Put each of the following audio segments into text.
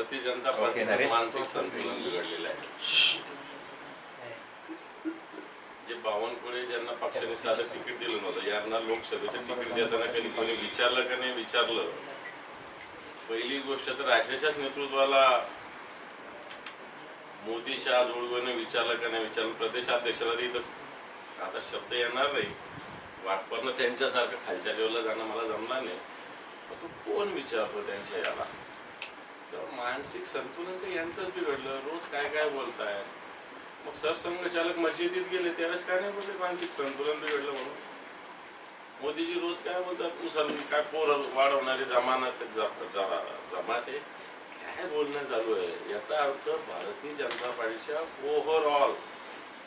भारतीय जनता पार्टीचं नरेश. मानसिक संतुलन बिघडलेलं आहे. जे बावनकुळे ज्यांना पक्षाने साधं तिकीट दिलं नव्हतं यांना लोकसभेचं तिकीट देताना कधी कोणी विचारलं का नाही विचारलं. पहिली गोष्ट तर राज्याच्याच नेतृत्वाला मोदी शहा जोडगोने विचारलं का नाही विचारलं प्रदेशाध्यक्षाला इथं आता शब्द येणार नाही. वाटपणं त्यांच्यासारखं खालच्या लेवलला जाणं मला जमणार नाही. तो कोण विचारतो त्यांच्या याला? तर मानसिक संतुलन तर यांचंच बिघडलं. रोज काय काय बोलताय? मग सरसंघचालक मस्जिदीत गेले त्यावेळेस काय नाही बोलले? मानसिक संतुलन बिघडलं म्हणून. मोदीजी रोज काय बोलतात? मुसलमान काय पोर वाढवणारे जमानत जमात आहे. काय बोलणं चालू आहे? याचा अर्थ भारतीय जनता पार्टीच्या ओव्हरऑल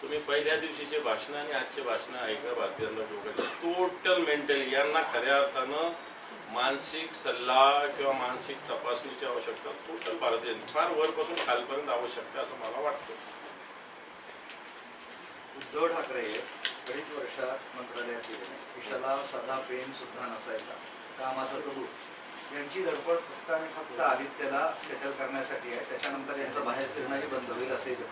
तुम्ही पहिल्या दिवशीचे भाषण आणि आजचे भाषण ऐका भारतीय जनता लोकांचे टोटल मेंटली यांना खऱ्या अर्थानं मानसिक सल्ला किंवा मानसिक तपासणीची आवश्यकता टोटल भारतीय फार वरपासून खालपर्यंत आवश्यकता असं मला वाटतं. उद्धव ठाकरे अडीच वर्षात मंत्रालयात गेले नाही. खिशाला साधा पेन सुद्धा नसायचा. कामाचा गहू यांची धडपड फक्त आणि फक्त आदित्यला सेटल करण्यासाठी आहे. त्याच्यानंतर यांचं बाहेर फिरणंही बंद होईल असेही ते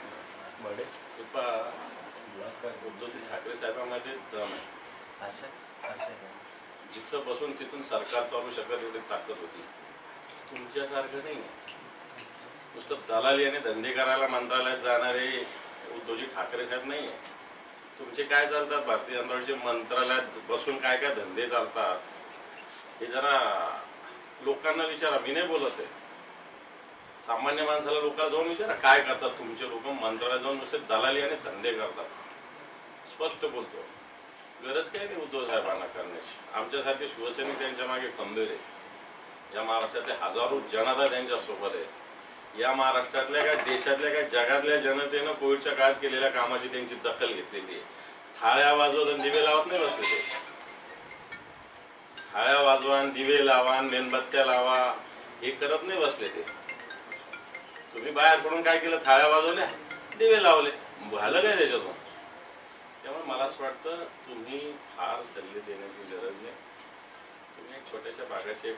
ठाकरे साहेबांमध्ये दम आहे. जिथं बसून तिथून सरकार चालू शकत एवढी ताकद होती. तुमच्यासारखं नाही आहे. नुसतं दलाली आणि धंदे करायला मंत्रालयात जाणारे उद्धवजी ठाकरे साहेब नाही आहे. तुमचे काय चालतात? भारतीय जनता पार्टीचे मंत्रालयात बसून काय काय धंदे चालतात? हे जरा लोकांना विचारा मी नाही बोलत आहे. सामान्य माणसाला लोकांना जाऊन विचारा काय करतात तुमचे लोक? मंत्रालयात जाऊन नुसते दलाली आणि धंदे करतात. स्पष्ट बोलतो गरज काय नाही उद्धव साहेबांना करण्याची? आमच्यासारखे शिवसैनिक त्यांच्या मागे खंबीर आहे या महाराष्ट्रातले हजारो जनता त्यांच्यासोबत आहे या महाराष्ट्रातल्या काय देशातल्या काय जगातल्या जनतेनं कोविडच्या काळात केलेल्या कामाची त्यांची दखल घेतलेली आहे. थाळ्या वाजवत आणि दिवे लावत नाही बसले ते. थाळ्या वाजवा दिवे लावा मेणबत्त्या लावा हे करत नाही बसले ते. तुम्ही बाहेर पडून काय केलं? थाळ्या वाजवल्या दिवे लावले. झालं काय त्याच्यातून? त्यामुळे मला असं वाटतं तुम्ही फार सल्ले देण्याची गरज नाही. तुम्ही एक छोट्याशा भागाचे एक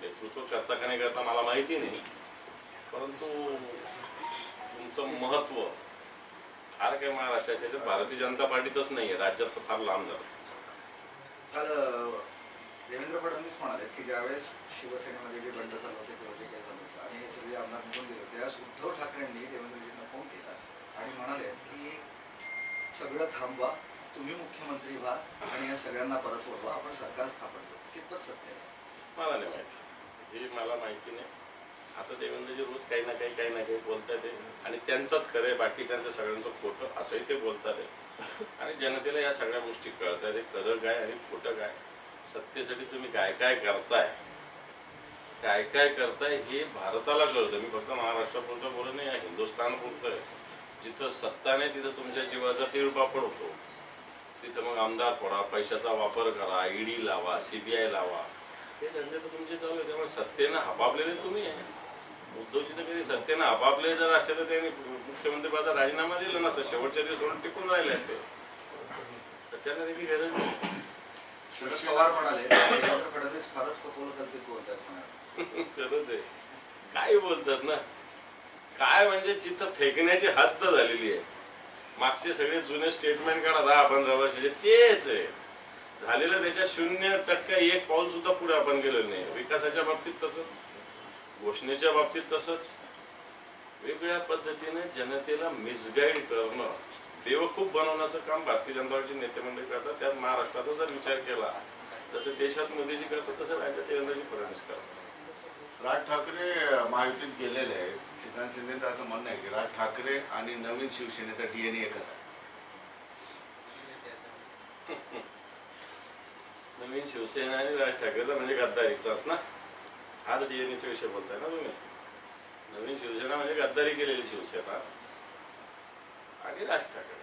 नेतृत्व करता का नाही करता मला माहिती नाही. परंतु तुमचं महत्त्व फार काही महाराष्ट्राच्या भारतीय जनता पार्टीतच नाही आहे. राज्यात तर फार लांब झालं. काल देवेंद्र फडणवीस म्हणाले की ज्यावेळेस शिवसेनेमध्ये जे बंड झालं होते किंवा जे काही झालं होतं आणि हे सगळे आमदार निघून गेले त्यावेळेस उद्धव ठाकरेंनी देवेंद्रजींना फोन केला आणि म्हणाले की सगळं थांबवा तुम्ही मुख्यमंत्री व्हा आणि या सगळ्यांना परत बोलवा आपण सरकार स्थापन करू. कितपत सत्य आहे? मला नाही माहिती. हे मला माहिती नाही. आता देवेंद्रजी रोज काही ना काही काही ना काही बोलतात आहे आणि त्यांचंच खरं आहे. बाकीच्यांचं सगळ्यांचं खोटं असंही ते बोलतात आहे आणि जनतेला या सगळ्या गोष्टी कळतात. आहे खरं काय आणि खोटं काय? सत्तेसाठी तुम्ही काय काय करताय? काय काय करताय हे भारताला कळतं. मी फक्त महाराष्ट्रापुरतं बोलत नाही हिंदुस्थान पुरतं जिथं सत्ता नाही तिथं तुमच्या जीवाचा तिळपापड होतो तिथं मग आमदार फोडा पैशाचा वापर करा ईडी लावा सीबीआय लावा. हे धंदे तर तुमचे चालू आहे त्यामुळे सत्तेनं हपापलेले तुम्ही आहे. उद्धवजी तर कधी सत्तेनं हपापले जर असते तर त्यांनी मुख्यमंत्री पदाचा राजीनामा दिला नसता शेवटच्या दिवस म्हणून टिकून राहिले असते. तर त्यांना त्याची गरज नाही. शरद पवार म्हणाले फडणवीस फारच कपोल कल्पित बोलतात खरंच आहे. काय बोलतात ना? काय म्हणजे जिथं फेकण्याची हद्द झालेली आहे. मागचे सगळे जुने स्टेटमेंट काढा दहा पंधरा वर्षाचे तेच आहे. झालेलं त्याच्या शून्य टक्के एक पाऊल सुद्धा पुढे आपण गेलो नाही. विकासाच्या बाबतीत तसंच घोषणेच्या बाबतीत तसंच. वेगवेगळ्या पद्धतीने जनतेला मिसगाईड करणं. बेवकूफ बनवण्याचं काम भारतीय जनता पक्षाचे नेते मंडळी करतात. त्यात महाराष्ट्राचा जर विचार केला तसं देशात मोदीजी करतात तसं राज्यात देवेंद्रजी फडणवीस करतात. राज ठाकरे महायुतीत गेलेले आहेत. श्रीकांत शिंदेचं असं म्हणणं आहे की राज ठाकरे आणि नवीन शिवसेनेचा डीएनए एकच आहे. नवीन शिवसेना आणि राज ठाकरेचा म्हणजे गद्दारीचाच ना? हाच डीएनएचा विषय बोलताय ना तुम्ही. नवीन शिवसेना म्हणजे गद्दारी केलेली शिवसेना आणि राज ठाकरे.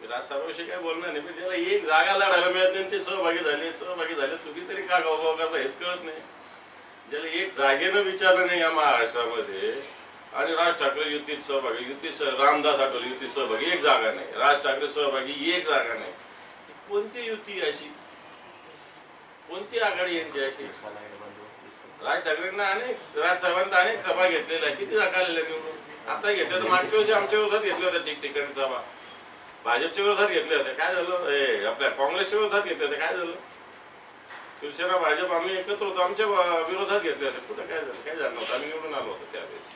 मी राज साहेबांविषयी काय बोलणार नाही पण त्याला एक जागा लढायला मिळत नाही ते सहभागी झाले. सहभागी झाले चुकी तरी का गावगाव करता हेच कळत नाही. ज्याला एक जागेनं विचारलं नाही या महाराष्ट्रामध्ये आणि राज ठाकरे युतीत सहभागी युतीत रामदास आठवले युतीत सहभागी एक जागा नाही. राज ठाकरे सहभागी एक जागा नाही. कोणती युती अशी? कोणती आघाडी यांची अशी? राज ठाकरेंना अनेक राजसाहेबांना अनेक सभा घेतलेल्या किती जागा आलेल्या निवडून? आता घेतल्या तर मागच्या वर्षी आमच्या विरोधात घेतल्या होत्या ठिकठिकाणी सभा. भाजपच्या विरोधात घेतल्या होत्या. काय झालं? ए, आपल्या काँग्रेसच्या विरोधात घेतल्या होत्या. काय झालं? शिवसेना भाजप आम्ही एकत्र होतो. आमच्या विरोधात घेतले होते. कुठं काय झालं? काय झालं नव्हतं? आम्ही निवडून आलो होतो त्यावेळेस.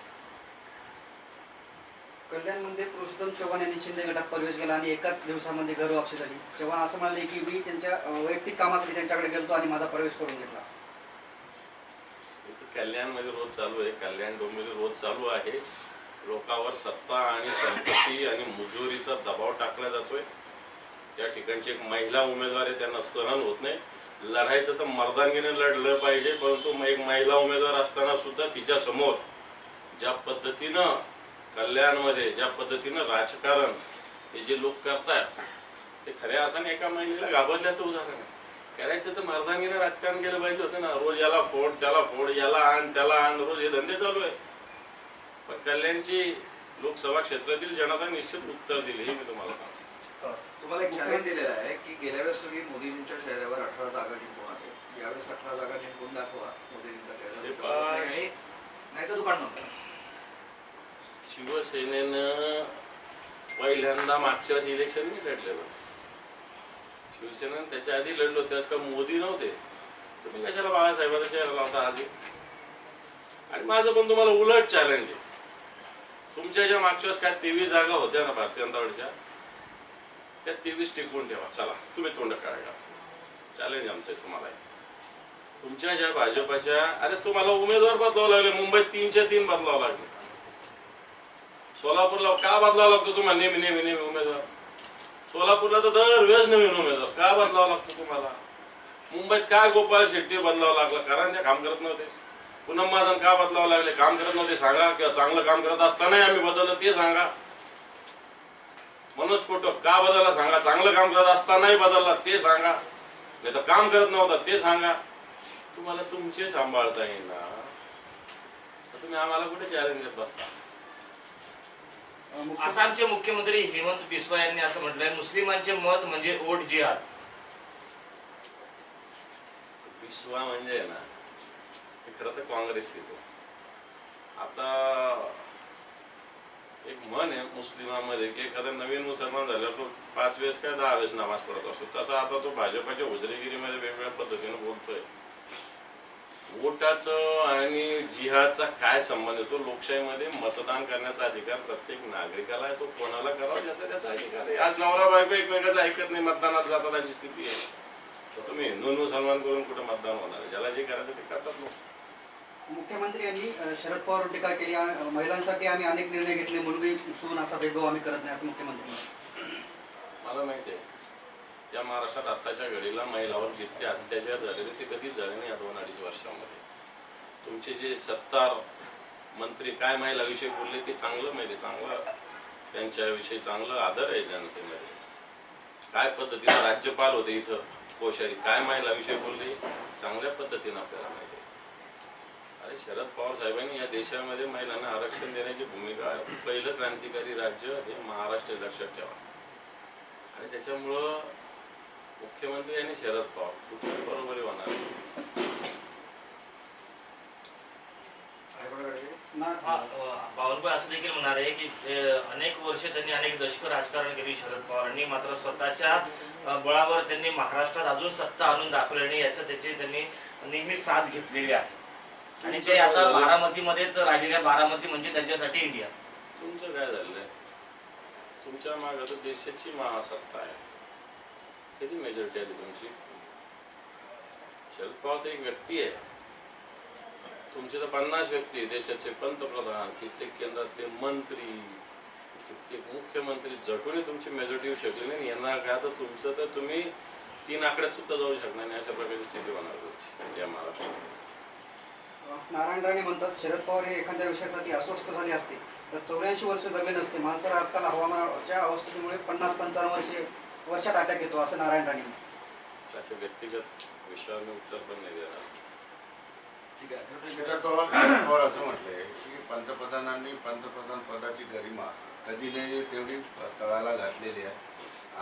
कल्याणमध्ये पुरुषोत्तम चव्हाण यांनी शिंदे गटात प्रवेश केला आणि एकाच दिवसामध्ये घरवापसी झाली चव्हाण असं म्हणाले की मी त्यांच्या वैयक्तिक कामासाठी त्यांच्याकडे गेलो आणि माझा प्रवेश करून घेतला. इथे कल्याणमध्ये रोज चालू आहे. कल्याण डोंबिवली रोज चालू आहे. लोकांवर सत्ता आणि संपत्ती आणि मुजोरीचा दबाव टाकला जातोय. त्या ठिकाणची एक महिला उमेदवार आहे. त्यांना सहन होत नाही. लढायचं तर मर्दानगीने लढलं पाहिजे परंतु मग एक महिला उमेदवार असताना सुद्धा तिच्या समोर ज्या पद्धतीनं कल्याणमध्ये ज्या पद्धतीनं राजकारण हे जे लोक करतात ते खऱ्या अर्थाने एका महिलेला घाबरल्याचं उदाहरण आहे. करायचं तर मर्दांगीने राजकारण केलं पाहिजे होतं ना. रोज याला फोड त्याला फोड याला आण त्याला आण रोज हे धंदे चालू आहे पण कल्याणची लोकसभा क्षेत्रातील जनता निश्चित उत्तर दिली हे मी तुम्हाला सांगतो. तुम्हाला एक चॅलेंज दिलेला आहे की गेल्या वेळेस तुम्ही मोदींच्या चेहऱ्यावर अठरा जागा जिंकून आले. यावेळेस अठरा जागा जिंकून दाखवा मोदींचा चेहरा नाही तर दुकान बंद. शिवसेनेनं पहिल्यांदा मागच्या वर्षी इलेक्शन नाही लढलेलं शिवसेनेनं त्याच्या आधी लढलो त्यात का मोदी नव्हते. तुम्ही कशाला बाळासाहेबांचा चेहरा लावता आधी? आणि माझं पण तुम्हाला उलट चॅलेंज आहे. तुमच्या ज्या मागच्या वेळेस काय तेवीस जागा होत्या ना भारतीय जनता पार्टीच्या त्या तेवीस टिकवून ठेवा. चला तुम्ही तोंड काढा. चॅलेंज आमचं आहे तुम्हाला. तुमच्या ज्या भाजपाच्या अरे तुम्हाला उमेदवार बदलावं लागले. मुंबईत तीनशे तीन बदलावं लागले. सोलापूरला का बदलावा लागतो तुम्हाला? नेहमी नेहमी नेहमी उमेदवार. सोलापूरला तर दरवेळेस नवीन उमेदवार. का बदलावा लागतो तुम्हाला? मुंबईत का गोपाळ शेट्टी बदलावं लागलं? कारण ते काम करत नव्हते. पुनम महाजन का बदलावं लागले? काम करत नव्हते. सांगा किंवा चांगलं काम करत असतानाही आम्ही बदललं ते सांगा. मनोज कोटक का बदलला सांगा? चांगलं काम करत असतानाही बदलला ते सांगा. नाही तर काम करत नव्हता ते सांगा. तुम्हाला तुमचे सांभाळता तर तुम्ही आम्हाला कुठे चॅलेंज देत बसता? आसामचे मुख्यमंत्री हेमंत बिस्वा यांनी असं म्हटलंय मुस्लिमांचे मत म्हणजे ओट जिहाद. विश्वा म्हणजे ना खरं तर काँग्रेस येतो आता एक मन आहे मुस्लिमांमध्ये की एखादा नवीन मुसलमान झाल्यावर तो पाच वेळेस काय दहा वेळेस नमाज पडत असतो. तसा आता तो भाजपाच्या हुजरेगिरीमध्ये वेगवेगळ्या पद्धतीने बोलतोय. वोटाचं आणि जिहाचा काय संबंध येतो लोकशाहीमध्ये मतदान करण्याचा अधिकार प्रत्येक नागरिकाला आहे. तो कोणाला करावा ज्याचा त्याचा अधिकार आहे. आज नवरा बायको एकमेकाचा ऐकत नाही मतदानात जातात अशी स्थिती आहे. तर तुम्ही हिंदू मुसलमान करून कुठं मतदान होणार आहे? ज्याला जे करायचं ते करतात लोक. मुख्यमंत्री यांनी शरद पवार टीका केली. महिलांसाठी आम्ही अनेक निर्णय घेतले. मुलगी सून असा भेदभाव आम्ही करत नाही असं मुख्यमंत्री मला माहिती आहे या महाराष्ट्रात आत्ताच्या घडीला महिलावर जितके अत्याचार झालेले ते कधीच झाले नाही या दोन अडीच वर्षामध्ये. तुमचे जे सत्तार मंत्री काय महिलाविषयी बोलले ते चांगलं माहिती आहे, चांगलं त्यांच्याविषयी चांगलं आदर आहे जनतेमध्ये. काय पद्धतीनं राज्यपाल होते इथं कोश्यारी काय महिलाविषयी बोलले चांगल्या पद्धतीनं आपल्याला माहिती आहे. अरे शरद पवार साहेबांनी या देशामध्ये महिलांना आरक्षण देण्याची भूमिका पहिलं क्रांतिकारी राज्य हे महाराष्ट्र लक्षात ठेवा. आणि त्याच्यामुळं मुख्यमंत्री आणि शरद पवार कुठे बरोबरी होणार? नाही. आहे असं देखील म्हणाले की अनेक वर्ष त्यांनी अनेक दशक राजकारण केली शरद पवारांनी. मात्र स्वतःच्या बळावर त्यांनी महाराष्ट्रात अजून सत्ता आणून दाखवली आणि याचं त्याची त्यांनी नेहमी साथ घेतलेली आहे. आणि ते आता बारामतीमध्येच राहिलेल्या बारामती म्हणजे त्यांच्यासाठी इंडिया तुमचं काय झालंय? तुमच्या माग तर देशाची महासत्ता आहे. किती मेजॉरिटी आली तुमची? शरद एक व्यक्ती आहे. तुमचे तर पन्नास व्यक्ती आहे. देशाचे पंतप्रधान कित्येक केंद्रातले मंत्री कित्येक मुख्यमंत्री. जटून तुमची मेजॉरिटी येऊ शकली नाही. येणार का तर तुमचं तर तुम्ही तीन आकड्यात सुद्धा जाऊ शकणार नाही. अशा प्रकारची स्थिती होणार तुमची. या महाराष्ट्रात नारायण राणे म्हणतात शरद पवार हे एखाद्या विषयासाठी अस्वस्थ झाले असते. तर चौऱ्याऐंशी वर्ष जगले नसते माणसाला आजकाल हवामानाच्या अवस्थेमुळे पन्नास पंचावन्न वर्षे वर्षात अटॅक येतो असं नारायण राणे म्हणतात. असे व्यक्तिगत विषयावर मी उत्तर पण नाही देणार. ठीक आहे. शरद पवार असं म्हटलंय की पंतप्रधानांनी पंतप्रधान पदाची गरिमा कधी नाही तेवढी तळाला घातलेली आहे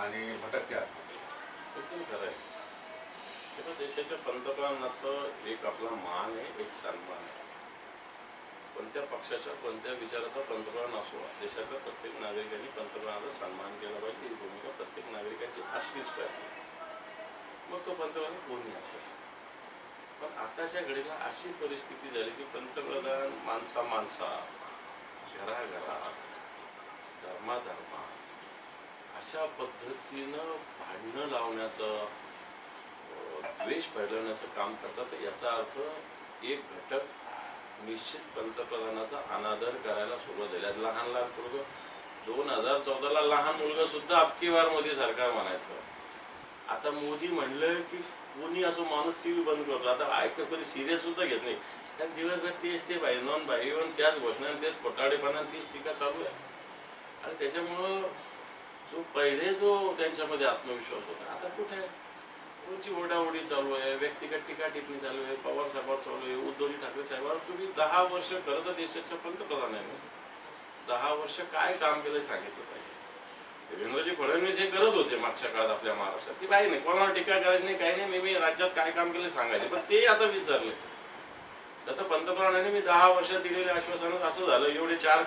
आणि भटकत्या ते पण खरं आहे. देशाच्या पंतप्रधानाचं एक आपला मान आहे एक सन्मान आहे. कोणत्या पक्षाच्या कोणत्या विचाराचा पंतप्रधान असो देशातल्या प्रत्येक नागरिकांनी पंतप्रधानाचा सन्मान केला पाहिजे ही भूमिका प्रत्येक नागरिकाची असलीच पाहिजे. मग तो पंतप्रधान कोणी असेल? पण आताच्या घडीला अशी परिस्थिती झाली की पंतप्रधान माणसा माणसा घराघरात धर्माधर्मात अशा पद्धतीनं भांडणं लावण्याचं द्वेष फैलवण्याचं काम करतात तर याचा अर्थ एक घटक निश्चित पंतप्रधानाचा अनादर करायला सुरुवात झाली. लहान लहान मुलगा दोन हजार चौदाला लहान मुलगा सुद्धा अबकीवार मोदी सरकार म्हणायचं. आता मोदी म्हणलं की कोणी असं माणूस टीव्ही बंद करतो. आता ऐकतं कधी सिरियस सुद्धा घेत नाही. कारण दिवसभर तेच ते पाहिजे नॉन पाहिजे इव्हन त्याच घोषणा तेच खोटाडेपणा तीच टीका चालू आहे. आणि त्याच्यामुळं जो पहिले जो त्यांच्यामध्ये आत्मविश्वास होता आता कुठे आहे? रोजची ओढाओढी चालू आहे व्यक्तिगत टीका टिप्पणी चालू आहे पवार साहेबांवर चालू आहे उद्धवजी ठाकरे साहेबांवर. तुम्ही दहा वर्ष खरं तर देशाच्या पंतप्रधान आहे. दहा वर्ष काय काम केलं सांगितलं पाहिजे. देवेंद्रजी फडणवीस हे करत होते मागच्या काळात आपल्या महाराष्ट्रात. की काही नाही कोणावर टीका करायची नाही काही नाही मी- मी राज्यात काय काम केलं सांगायचे. पण ते आता विसरले. आता पंतप्रधानांनी मी दहा वर्षात दिलेले आश्वासन असं झालं एवढे चार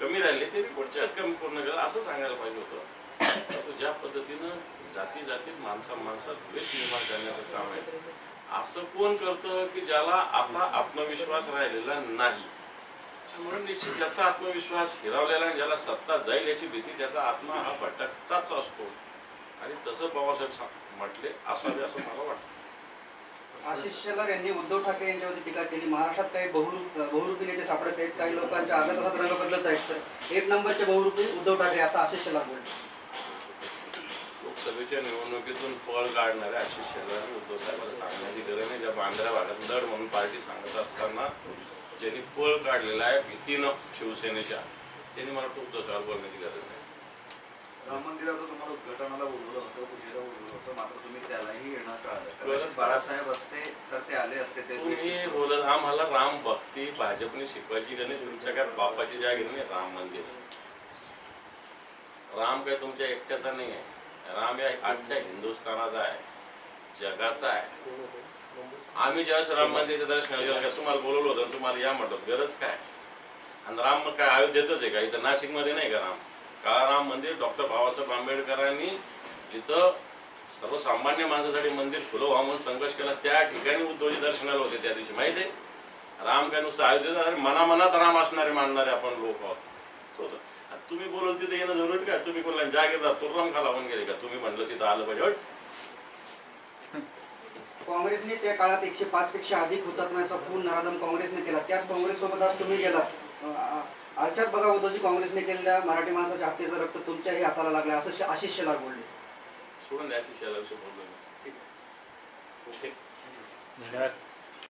कमी राहिले ते मी पुढच्या कमी पूर्ण केलं असं सांगायला पाहिजे होतं. ज्या पद्धतीनं जाती जातीत माणसा माणसात द्वेष निर्माण करण्याचं काम आहे. असं कोण करतं की ज्याला आपला आत्मविश्वास राहिलेला नाही? म्हणून निश्चित ज्याचा आत्मविश्वास हिरावलेला आणि ज्याला सत्ता जाईल याची भीती त्याचा आत्मा हा भटकताच असतो. आणि तसं बाबासाहेब म्हटले असावे असं मला वाटतं. आशिष शेलार यांनी उद्धव ठाकरे यांच्यावरती टीका केली. महाराष्ट्रात काही बहुरूप बहुरूपी नेते सापडत आहेत. काही लोकांच्या अर्ध्या तासात रंग बदलत आहेत. तर एक नंबरचे बहुरूपी उद्धव ठाकरे असं आशिष शेलार बोलले. लोकसभेच्या निवडणुकीतून पळ काढणाऱ्या आशिष शेलार आणि उद्धव साहेबांना सांगण्याची गरज नाही. ज्या बांद्रा भागात लढ म्हणून पार्टी सांगत असताना ज्यांनी पळ काढलेला आहे भीतीनं शिवसेनेच्या त्यांनी मला वाटतं उद्धव साहेब बोलण्याची गरज नाही. राम मंदिराचं तुम्हाला उद्घाटनाला बोलवलं होतं उशिरा बोलवलं होतं मात्र तुम्ही त्यालाही येणं टाळलं. बाळासाहेब असते तर ते आले असते ते तुम्ही. बोलत आम्हाला राम भक्ती भाजपने शिकवायची गरज नाही तुमच्या काय बापाची जागा नाही राम मंदिर. राम काय तुमच्या एकट्याचा नाही आहे. राम या अख्ख्या हिंदुस्थानाचा आहे. जगाचा आहे. आम्ही ज्यावेळेस राम मंदिरच्या दर्शनाला तुम्हाला बोलवलं होतं तुम्हाला या म्हटलं गरज काय? आणि राम मग काय अयोध्येतच आहे का? इथं नाशिकमध्ये नाही का राम? काळा राम मंदिर डॉक्टर बाबासाहेब आंबेडकरांनी इथं सर्वसामान्य माणसासाठी मंदिर खुलं व्हा म्हणून संघर्ष केला. त्या ठिकाणी उद्धवजी दर्शनाला होते त्या दिवशी माहिती आहे? राम काय नुसतं अयोध्येत मनामनात राम असणारे मानणारे आपण लोक आहोत. तुम्ही बोलल तिथे येणं जरुरी का? तुम्ही कोणाला जागीरदार तुर्राम खा लावून गेले का? तुम्ही म्हणलं तिथं आलं पाहिजे. काँग्रेसने त्या काळात एकशे पाच पेक्षा अधिक हुतात्म्याचा पूर्ण नराधम काँग्रेसने केला. त्याच काँग्रेससोबत आज तुम्ही गेलात. आरशात बघा उद्धवजी काँग्रेसने केलेल्या मराठी माणसाच्या हत्येचं रक्त तुमच्याही हाताला लागलं असं आशिष शेलार बोलले. सोडून द्यायची शेला विषय बोललो मी. ठीक आहे. ओके. धन्यवाद.